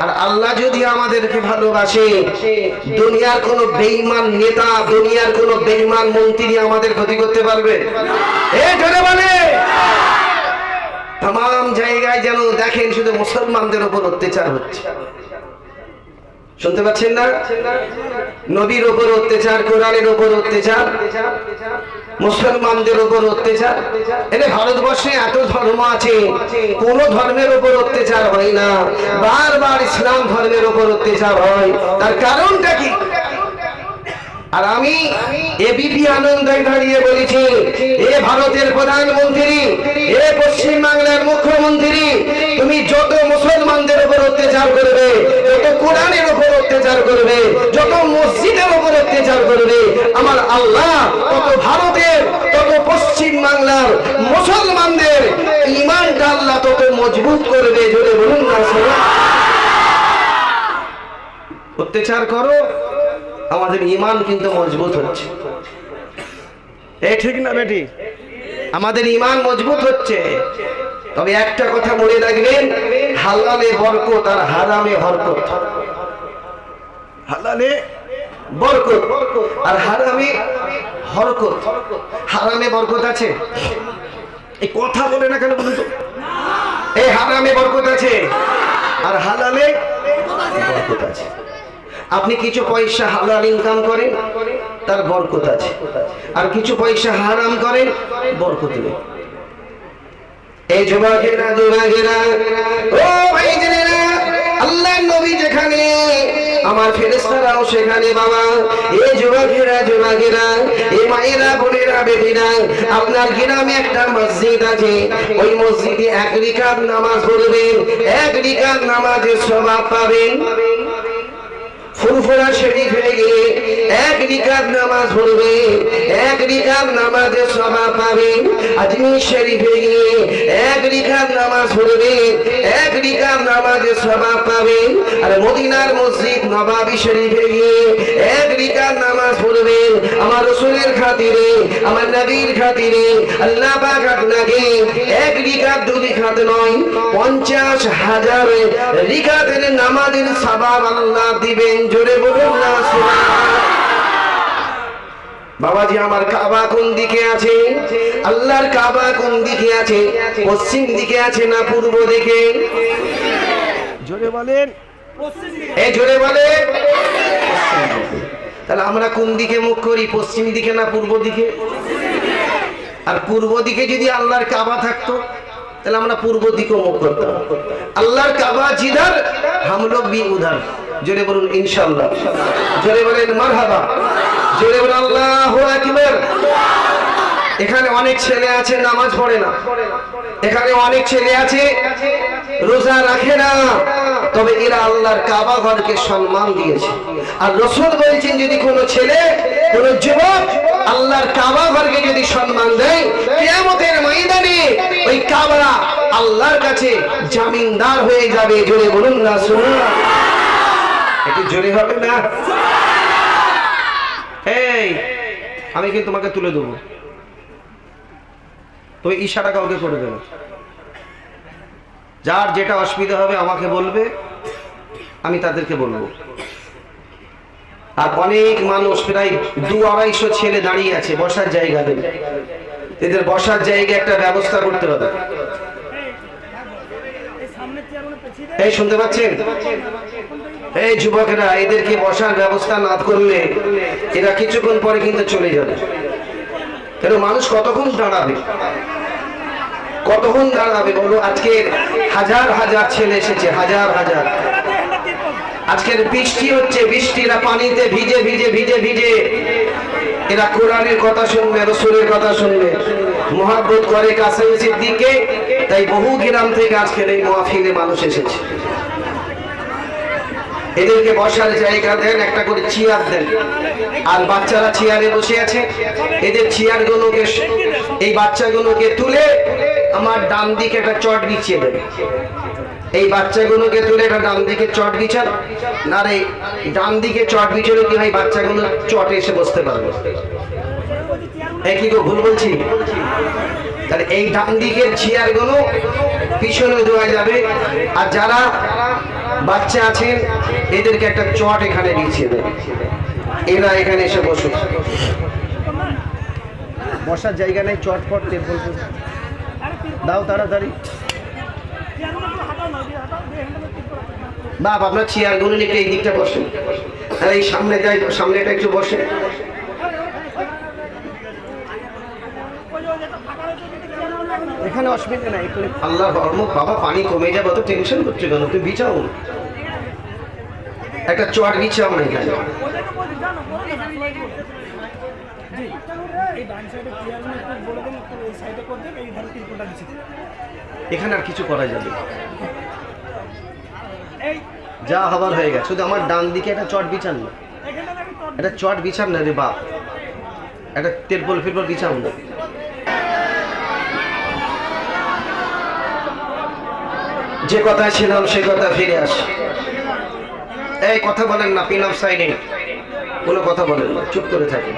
আর আল্লাহ যদি আমাদেরকে ভালোবাসে, দুনিয়ার কোন বেঈমান নেতা, দুনিয়ার কোন বেঈমান মন্ত্রী আমাদের ক্ষতি করতে পারবে? তাম জায়গায় যেন দেখেন শুধু মুসলমানদের উপর অত্যাচার হচ্ছে। শুনতে পাচ্ছেন না? নবীর ওপর অত্যাচার, কোরআনের ওপর অত্যাচার। মুসলমানদের উপর অত্যাচার? এনে ভারতবর্ষে এত ধর্ম আছে, কোন ধর্মের উপর অত্যাচার হয় না। বারবার ইসলাম ধর্মের উপর অত্যাচার হয়। তার কারণটা কি? আর আমি এবিপি আনন্দায় দাঁড়িয়ে বলেছি, এ ভারতের প্রধানমন্ত্রী, এ পশ্চিম বাংলার মুখ্যমন্ত্রী, তুমি যত মুসলমানদের উপর অত্যাচার করবে, যত কোরআনের উপর অত্যাচার করবে, যত মসজিদের উপর অত্যাচার করবে, আমার আল্লাহ তত ভারতের তত পশ্চিম বাংলার মুসলমানদের ইমানটা আল্লাহ মজবুত করবে জোরে বলুন না অত্যাচার করো আমাদের ইমান কিন্তু মজবুত হচ্ছে। এ ঠিক না বেটি? আমাদের ইমান মজবুত হচ্ছে। তবে একটা কথা মনে রাখবেন হালালে বরকত আর হারামে হরকত হালালে? বরকত আর হারামে হরকত হারামে বরকত আছে? এই কথা বলে না কেন বলুন তো? এই হারামে বরকত আছে। আর হালালে বরকত আছে। আপনি কিছু পয়সা হালাল ইনকাম করেন, তার বরকত আছে। আর কিছু পয়সা হারাম করেন, বরকত নেই। এই যুবকেরা যুবকেরা, ও আমার ফেরেস্তারাও সেখানে, বাবা। এ যুবকেরা যুবকেরা, এ মায়েরা, বোনেরা বেদিনা আপনার গ্রামে একটা মসজিদ আছে। ওই মসজিদে এক রিকাত নামাজ পড়বেন, এক রিকাত নামাজের স্বভাব পাবেন। ফুরফুরা শরীফে গিয়ে এক রিকাত নামাজ পড়বে এক রিকাত নামাজের স্বভাব পাবে। আজমির শরীফে গিয়ে এক রিকাত নামাজ পড়বে, এক রিকাত নামাজের স্বভাব পাবে। আর মদিনার মসজিদ নবাবি শরীফে গিয়ে এক রিকাত নামাজ পড়বে। আমার রসুলের খাতিরে, আমার নবীর খাতিরে, আল্লাহ পাক আপনাকে এক রিকাত দু রিকাত নয়, পঞ্চাশ হাজার রিকাতের নামাজের সবাব আল্লাহ দিবেন। জোরে বলুন না, সুবহানাল্লাহ। বাবাজি আমার কাবা কোন দিকে আছে? আল্লাহর কাবা কোন দিকে আছে? পশ্চিম দিকে আছে না পূর্ব দিকে? জোরে বলেন। এই জোরে বলে। তাহলে আমরা কোন দিকে মুখ করি পশ্চিম দিকে না পূর্ব দিকে? আর পূর্ব দিকে যদি আল্লাহর কাবা থাকতো তাহলে আমরা পূর্ব দিকে মুখ করতাম। আল্লাহর কাবা জিদার হাম লোক বি উধার জোরে বলুন ইনশাআল্লাহ। জোরে বলেন মারহাবা। জোরে বলেন, আল্লাহু আকবার। এখানে অনেক ছেলে আছে, নামাজ পড়ে না। এখানে অনেক ছেলে আছে, রোজা রাখে না। তবে এরা আল্লাহর কাবা ঘরকে সম্মান দিয়েছে। আর রসুল বলছেন, যদি কোনো ছেলে, কোন যুবক আল্লাহর কাবা ঘরকে যদি সম্মান দেয়, কিয়ামতের ময়দানে ওই কাবা আল্লাহর কাছে জামিনদার হয়ে যাবে। জোরে বলুন না শুনুন একটু জোরে হবে না? আমি কিন্তু তোমাকে তুলে দেবো। তবে ইশারা কাউকে করে দেবে যার যেটা অসুবিধা হবে আমাকে বলবে, আমি তাদেরকে বলব। আর অনেক মানুষ, প্রায় দু আড়াইশো ছেলে দাঁড়িয়ে আছে, বসার জায়গা দেবে এদের বসার জায়গায় একটা ব্যবস্থা করতে হবে। এই, শুনতে পাচ্ছেন? এই যুবকেরা, এদেরকে বসার ব্যবস্থা না করলে এরা কিছুক্ষণ পরে কিন্তু চলে যাবে। কেন মানুষ কতক্ষণ দাঁড়াবে? কতক্ষণ দাঁড়াবে বলো? আজকের হাজার হাজার ছেলে এসেছে, হাজার হাজার। আজকের বৃষ্টি হচ্ছে, বৃষ্টিরা পানিতে ভিজে ভিজে ভিজে ভিজে। এরা কোরআনের কথা শুনবে, রসুলের কথা শুনবে। মহাব্বত করে কাছে দিকে তাই বহু গ্রাম থেকে আজকের এই মহাফিলে মানুষ এসেছে। এদেরকে বসার জায়গা দেন, একটা করে চেয়ার দেন। আর বাচ্চারা চেয়ারে বসে আছে। এদের চেয়ার গুলোকে এই বাচ্চাগুলোকে তুলে আমার ডান দিকে একটা চট বিছিয়ে দেবে এই বাচ্চাগুলোকে তুলে একটা ডান দিকে চট বিছান। না রে, ডান দিকে চট বিছালে কি হয়? বাচ্চাগুলো চটে এসে বসতে পারবে। এই কি ভুল বলছি? তাহলে এই ডান দিকের চেয়ারগুলো পিছনে দেওয়া যাবে। আর যারা বাচ্চা আছেন এদেরকে একটা চট এখানে বিছিয়ে দেন এরা এখানে এসে বসুন বসার জায়গা নেই চট ফট টেবিল দাও তাড়াতাড়ি। বাপ, আপনার চেয়ারগুলো নিয়ে এই দিকটা বসেন। আর, এই সামনে যাই, সামনেটা একটু বসে। এখানে অসুবিধা নাই এখানে আল্লাহ বাবা পানি কমে যাবে তো টেনশন করছে কেন? তুই বিছাও। একটা চট বিছাও না এখানে। এখানে আর কিছু করা যাবে না। যা হবার হয়ে গেছে শুধু আমার ডান দিকে একটা চট বিছান না। একটা চট বিছান না রে বাপ। একটা তেরপল ফিরপল বিছাও না যে কথা ছিলাম, সে কথা ফিরে আসে। এই, কথা বলেন না, পিন অফ সাইডে কোনো কথা বলেন না, চুপ করে থাকেন।